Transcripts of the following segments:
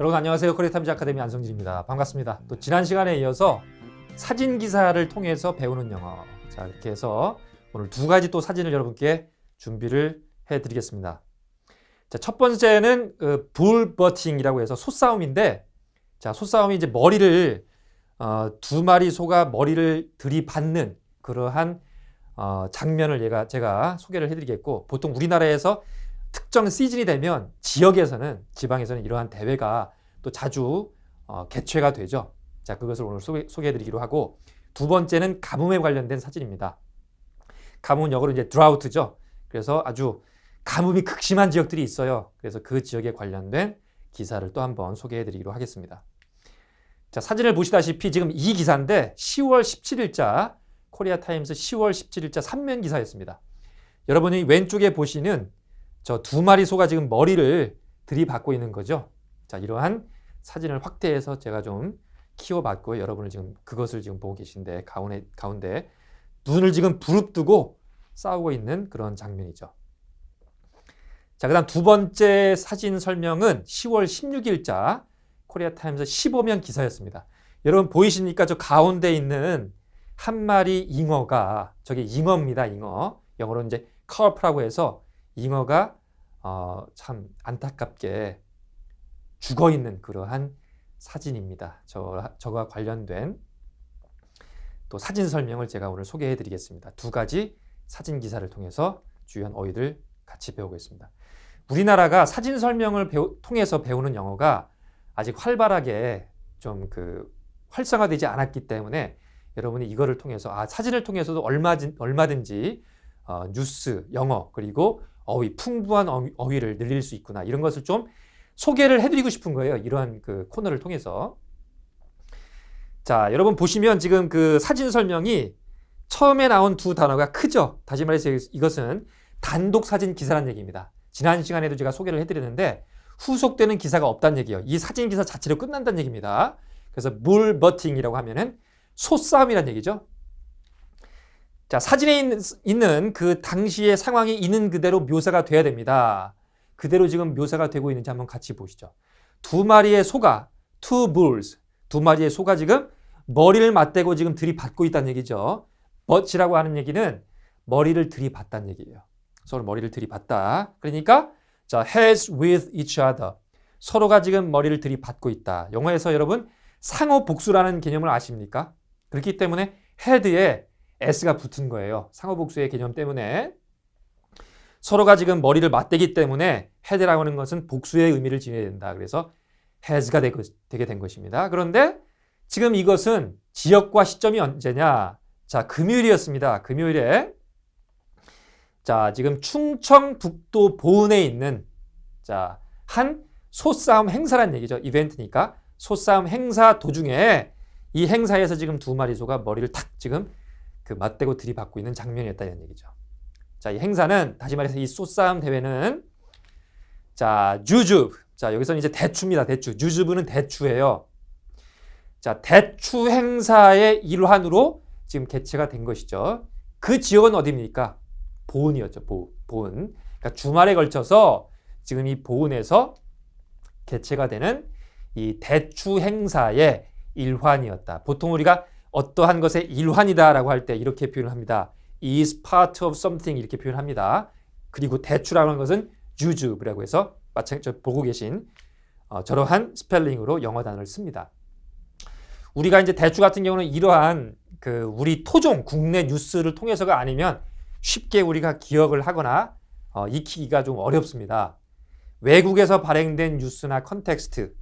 여러분 안녕하세요. 코리타임즈 아카데미 안성진입니다. 반갑습니다. 또 지난 시간에 이어서 사진 기사를 통해서 배우는 영어. 자, 이렇게 해서 오늘 두 가지 또 사진을 여러분께 준비를 해 드리겠습니다. 자, 첫 번째는 그 불버팅이라고 해서 소싸움인데 자, 소싸움이 이제 머리를 어, 두 마리 소가 머리를 들이받는 그러한 어, 장면을 얘가 제가 소개를 해 드리겠고 보통 우리나라에서 특정 시즌이 되면 지역에서는 지방에서는 이러한 대회가 또 자주 어, 개최가 되죠. 자, 그것을 오늘 소개, 소개해드리기로 하고 두 번째는 가뭄에 관련된 사진입니다. 가뭄은 역으로 이제 드라우트죠. 그래서 아주 가뭄이 극심한 지역들이 있어요. 그래서 그 지역에 관련된 기사를 또 한번 소개해드리기로 하겠습니다. 자, 사진을 보시다시피 지금 이 기사인데 10월 17일자 코리아 타임스 10월 17일자 3면 기사였습니다. 여러분이 왼쪽에 보시는 저 두 마리 소가 지금 머리를 들이받고 있는 거죠. 자, 이러한 사진을 확대해서 제가 좀 키워봤고 여러분은 지금 그것을 지금 보고 계신데 가운데 가운데 눈을 지금 부릅뜨고 싸우고 있는 그런 장면이죠. 자, 그 다음 두 번째 사진 설명은 10월 16일자 코리아 타임스 15면 기사였습니다. 여러분 보이십니까? 저 가운데 있는 한 마리 잉어가 저게 잉어입니다. 잉어. 영어로 이제 carp라고 해서 잉어가 어, 참 안타깝게 죽어 있는 그러한 사진입니다. 저, 저와 관련된 또 사진 설명을 제가 오늘 소개해 드리겠습니다. 두 가지 사진 기사를 통해서 주요한 어휘들 같이 배우고 있습니다. 우리나라가 사진 설명을 배우, 통해서 배우는 영어가 아직 활발하게 좀 그 활성화되지 않았기 때문에 여러분이 이거를 통해서 아 사진을 통해서도 얼마든, 얼마든지 어, 뉴스, 영어 그리고 어휘 풍부한 어휘, 어휘 를 늘릴 수 있구나 이런 것을 좀 소개를 해드리고 싶은 거예요. 이러한 그 코너를 통해서. 자, 여러분 보시면 지금 그 사진 설명이 처음에 나온 두 단어가 크죠. 다시 말해서 이것은 단독 사진 기사란 얘기입니다. 지난 시간에도 제가 소개를 해드렸는데 후속되는 기사가 없다는 얘기예요. 이 사진 기사 자체로 끝난다는 얘기입니다. 그래서 물버팅이라고 하면은 소싸움이란 얘기죠. 자, 사진에 있는 그 당시의 상황이 있는 그대로 묘사가 돼야 됩니다. 그대로 지금 묘사가 되고 있는지 한번 같이 보시죠. 두 마리의 소가, two bulls, 두 마리의 소가 지금 머리를 맞대고 지금 들이받고 있다는 얘기죠. but이라고 하는 얘기는 머리를 들이받다는 얘기예요. 서로 머리를 들이받다. 그러니까 자, heads with each other. 서로가 지금 머리를 들이받고 있다. 영어에서 여러분 상호 복수라는 개념을 아십니까? 그렇기 때문에 head에 s가 붙은 거예요. 상호 복수의 개념 때문에 서로가 지금 머리를 맞대기 때문에 head라고 하는 것은 복수의 의미를 지녀야 된다. 그래서 has가 되게 된 것입니다. 그런데 지금 이것은 지역과 시점이 언제냐? 자, 금요일이었습니다. 금요일에 자, 지금 충청북도 보은에 있는 자, 한 소싸움 행사란 얘기죠. 이벤트니까 소싸움 행사 도중에 이 행사에서 지금 두 마리 소가 머리를 탁 지금 그 맞대고 들이받고 있는 장면이었다는 얘기죠. 자, 이 행사는 다시 말해서 이 소싸움 대회는 자, 주줍. 자, 여기서는 이제 대추입니다. 대추. 주줍은 대추예요. 자, 대추 행사의 일환으로 지금 개최가 된 것이죠. 그 지역은 어디입니까? 보은이었죠. 보, 보은. 그러니까 주말에 걸쳐서 지금 이 보은에서 개최가 되는 이 대추 행사의 일환이었다. 보통 우리가 어떠한 것의 일환이다라고 할 때 이렇게 표현을 합니다. is part of something 이렇게 표현합니다. 그리고 대추라는 것은 주줍이라고 해서 마찬가지로 보고 계신 어, 저러한 스펠링으로 영어 단어를 씁니다. 우리가 이제 대추 같은 경우는 이러한 그 우리 토종 국내 뉴스를 통해서가 아니면 쉽게 우리가 기억을 하거나 어, 익히기가 좀 어렵습니다. 외국에서 발행된 뉴스나 컨텍스트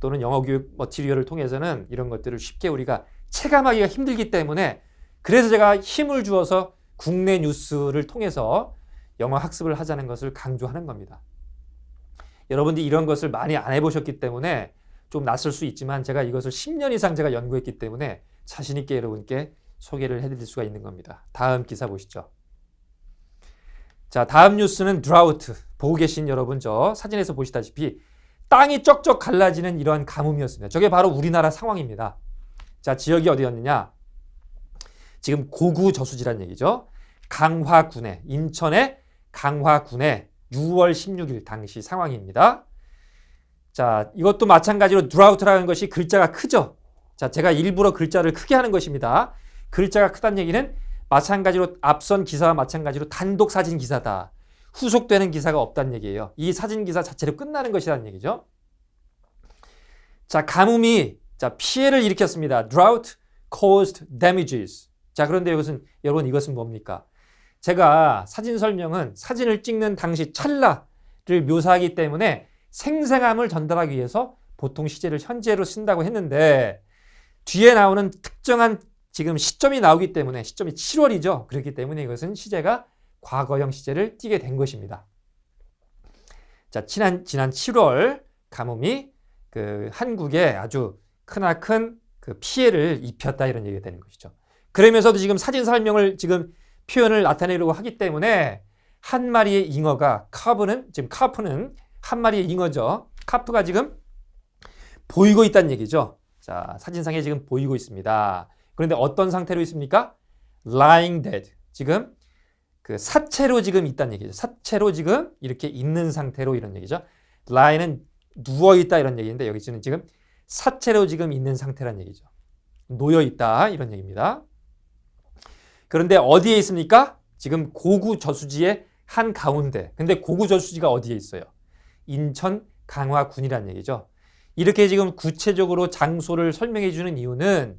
또는 영어 교육 머티리얼을 통해서는 이런 것들을 쉽게 우리가 체감하기가 힘들기 때문에 그래서 제가 힘을 주어서 국내 뉴스를 통해서 영어 학습을 하자는 것을 강조하는 겁니다. 여러분들이 이런 것을 많이 안 해보셨기 때문에 좀 낯설 수 있지만 제가 이것을 10년 이상 제가 연구했기 때문에 자신있게 여러분께 소개를 해드릴 수가 있는 겁니다. 다음 기사 보시죠. 자, 다음 뉴스는 드라우트. 보고 계신 여러분 저 사진에서 보시다시피 땅이 쩍쩍 갈라지는 이러한 가뭄이었습니다. 저게 바로 우리나라 상황입니다. 자, 지역이 어디였느냐? 지금 고구 저수지란 얘기죠. 강화군에 인천의 강화군에 6월 16일 당시 상황입니다. 자, 이것도 마찬가지로 드라우트라는 것이 글자가 크죠. 자, 제가 일부러 글자를 크게 하는 것입니다. 글자가 크다는 얘기는 마찬가지로 앞선 기사와 마찬가지로 단독 사진 기사다. 후속되는 기사가 없다는 얘기예요. 이 사진 기사 자체로 끝나는 것이라는 얘기죠. 자, 가뭄이 자, 피해를 일으켰습니다. Drought caused damages. 자, 그런데 이것은 여러분 이것은 뭡니까? 제가 사진 설명은 사진을 찍는 당시 찰나를 묘사하기 때문에 생생함을 전달하기 위해서 보통 시제를 현재로 쓴다고 했는데 뒤에 나오는 특정한 지금 시점이 나오기 때문에 시점이 7월이죠. 그렇기 때문에 이것은 시제가 과거형 시제를 띠게 된 것입니다. 자, 지난 지난 7월 가뭄이 그 한국에 아주 크나큰 그 피해를 입혔다 이런 얘기가 되는 것이죠. 그러면서도 지금 사진 설명을 지금 표현을 나타내려고 하기 때문에 한 마리의 잉어가 카프는 지금 카프는 한 마리의 잉어죠. 카프가 지금 보이고 있다는 얘기죠. 자, 사진상에 지금 보이고 있습니다. 그런데 어떤 상태로 있습니까? lying dead. 지금 그 사체로 지금 있다는 얘기죠. 사체로 지금 이렇게 있는 상태로 이런 얘기죠. lying은 누워 있다 이런 얘기인데 여기서는 지금 사체로 지금 있는 상태란 얘기죠. 놓여 있다 이런 얘기입니다. 그런데 어디에 있습니까? 지금 고구 저수지의 한 가운데. 근데 고구 저수지가 어디에 있어요? 인천 강화군이란 얘기죠. 이렇게 지금 구체적으로 장소를 설명해 주는 이유는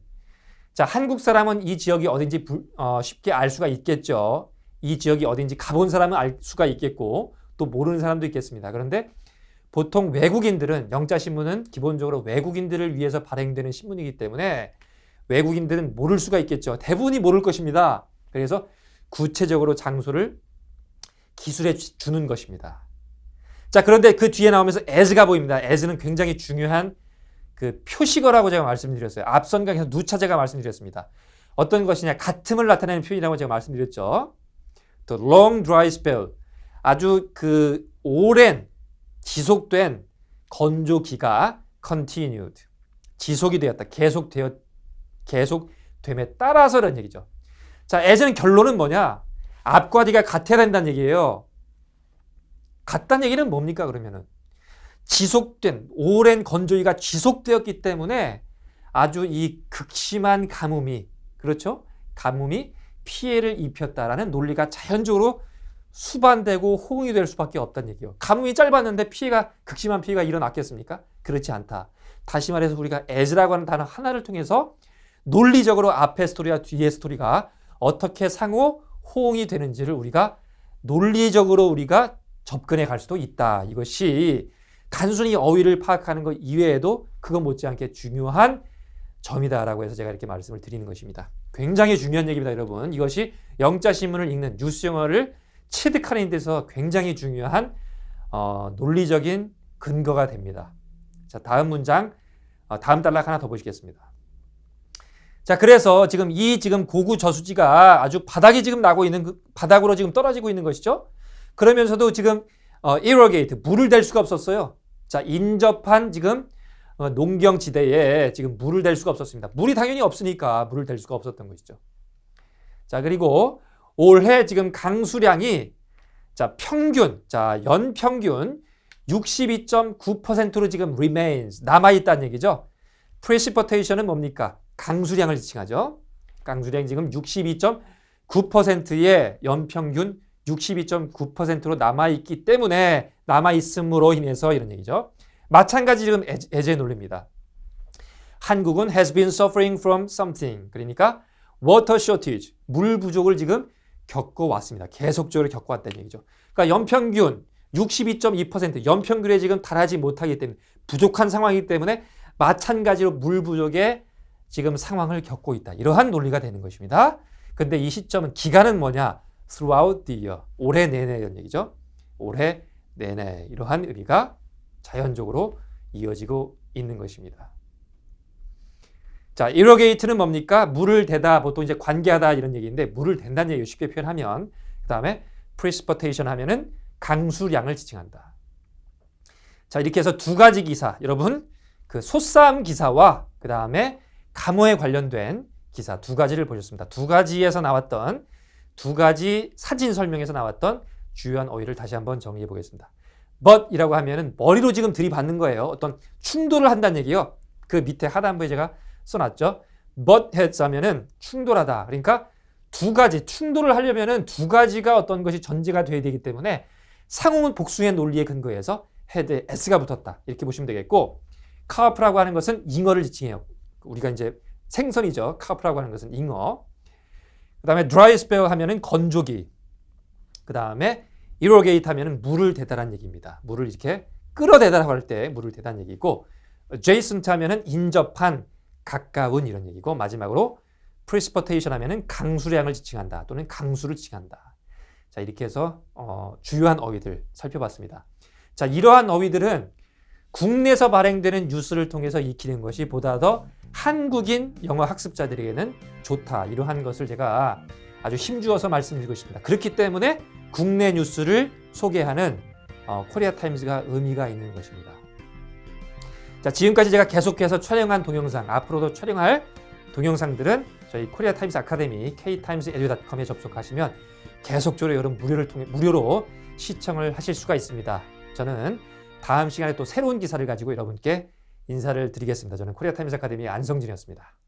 자, 한국 사람은 이 지역이 어딘지 부, 어, 쉽게 알 수가 있겠죠. 이 지역이 어딘지 가본 사람은 알 수가 있겠고 또 모르는 사람도 있겠습니다. 그런데 보통 외국인들은 영자 신문은 기본적으로 외국인들을 위해서 발행되는 신문이기 때문에 외국인들은 모를 수가 있겠죠. 대부분이 모를 것입니다. 그래서 구체적으로 장소를 기술해 주는 것입니다. 자, 그런데 그 뒤에 나오면서 as가 보입니다. as는 굉장히 중요한 그 표시어라고 제가 말씀드렸어요. 앞선 강에서 누차 제가 말씀드렸습니다. 어떤 것이냐? 같음을 나타내는 표현이라고 제가 말씀드렸죠. 또 long dry spell. 아주 그 오랜 지속된 건조기가 continued. 지속이 되었다. 계속되었 계속됨에 따라서라는 얘기죠. 자, as는 결론은 뭐냐? 앞과 뒤가 같아야 된다는 얘기예요. 같다는 얘기는 뭡니까 그러면은 지속된 오랜 건조기가 지속되었기 때문에 아주 이 극심한 가뭄이 그렇죠? 가뭄이 피해를 입혔다라는 논리가 자연적으로 수반되고 호응이 될 수밖에 없다는 얘기예요. 가뭄이 짧았는데 피해가 극심한 피해가 일어났겠습니까? 그렇지 않다. 다시 말해서 우리가 에즈라고 하는 단어 하나를 통해서 논리적으로 앞의 스토리와 뒤의 스토리가 어떻게 상호 호응이 되는지를 우리가 논리적으로 우리가 접근해 갈 수도 있다. 이것이 단순히 어휘를 파악하는 것 이외에도 그거 못지않게 중요한 점이다라고 해서 제가 이렇게 말씀을 드리는 것입니다. 굉장히 중요한 얘기입니다, 여러분. 이것이 영자 신문을 읽는 뉴스 영어를 체득하는 데서 굉장히 중요한 어, 논리적인 근거가 됩니다. 자, 다음 문장, 어, 다음 단락 하나 더 보시겠습니다. 자, 그래서 지금 이 지금 고구 저수지가 아주 바닥이 지금 나고 있는 그 바닥으로 지금 떨어지고 있는 것이죠. 그러면서도 지금 어, 이러게이트 물을 댈 수가 없었어요. 자, 인접한 지금 어, 농경 지대에 지금 물을 댈 수가 없었습니다. 물이 당연히 없으니까 물을 댈 수가 없었던 것이죠. 자, 그리고 올해 지금 강수량이 자, 평균, 자, 연평균 62.9%로 지금 remains 남아 있다는 얘기죠. precipitation은 뭡니까? 강수량을 지칭하죠. 강수량이 지금 62.9%의 연평균 62.9%로 남아 있기 때문에 남아 있음으로 인해서 이런 얘기죠. 마찬가지 지금 애제 논리입니다. 한국은 has been suffering from something. 그러니까 water shortage, 물 부족을 지금 겪어왔습니다. 계속적으로 겪어왔다는 얘기죠. 그러니까 연평균 62.2% 연평균에 지금 달하지 못하기 때문에 부족한 상황이기 때문에 마찬가지로 물 부족의 지금 상황을 겪고 있다. 이러한 논리가 되는 것입니다. 근데 이 시점은 기간은 뭐냐? throughout the year. 올해 내내 이런 얘기죠. 올해 내내 이러한 의미가 자연적으로 이어지고 있는 것입니다. 자, irrigate는 뭡니까? 물을 대다, 보통 이제 관계하다 이런 얘기인데 물을 댄다는 얘기 쉽게 표현하면 그 다음에 precipitation 하면은 강수량을 지칭한다. 자, 이렇게 해서 두 가지 기사, 여러분 그 소싸움 기사와 그 다음에 감호에 관련된 기사 두 가지를 보셨습니다. 두 가지에서 나왔던 두 가지 사진 설명에서 나왔던 주요한 어휘를 다시 한번 정리해 보겠습니다. But이라고 하면은 머리로 지금 들이받는 거예요. 어떤 충돌을 한다는 얘기요. 그 밑에 하단부에 제가 써놨죠. butt heads 하면은 충돌하다. 그러니까 두 가지 충돌을 하려면은 두 가지가 어떤 것이 전제가 돼야 되기 때문에 상호문 복수의 논리에 근거해서 헤드에 s가 붙었다. 이렇게 보시면 되겠고 카프라고 하는 것은 잉어를 지칭해요. 우리가 이제 생선이죠. 카프라고 하는 것은 잉어. 그다음에 dry spell 하면은 건조기. 그다음에 irrigate 하면은 물을 대다란 얘기입니다. 물을 이렇게 끌어대다라고 할 때 물을 대다는 얘기고 adjacent 하면은 인접한 가까운 이런 얘기고 마지막으로 precipitation 하면은 강수량을 지칭한다 또는 강수를 지칭한다. 자 이렇게 해서 어, 주요한 어휘들 살펴봤습니다. 자 이러한 어휘들은 국내에서 발행되는 뉴스를 통해서 익히는 것이 보다 더 한국인 영어 학습자들에게는 좋다. 이러한 것을 제가 아주 힘주어서 말씀드리고 싶습니다. 그렇기 때문에 국내 뉴스를 소개하는 어, 코리아 타임즈가 의미가 있는 것입니다. 자, 지금까지 제가 계속해서 촬영한 동영상, 앞으로도 촬영할 동영상들은 저희 코리아 타임스 아카데미 ktimesedu.com에 접속하시면 계속적으로 여러분 무료를 통해 무료로 시청을 하실 수가 있습니다. 저는 다음 시간에 또 새로운 기사를 가지고 여러분께 인사를 드리겠습니다. 저는 코리아 타임스 아카데미 안성진이었습니다.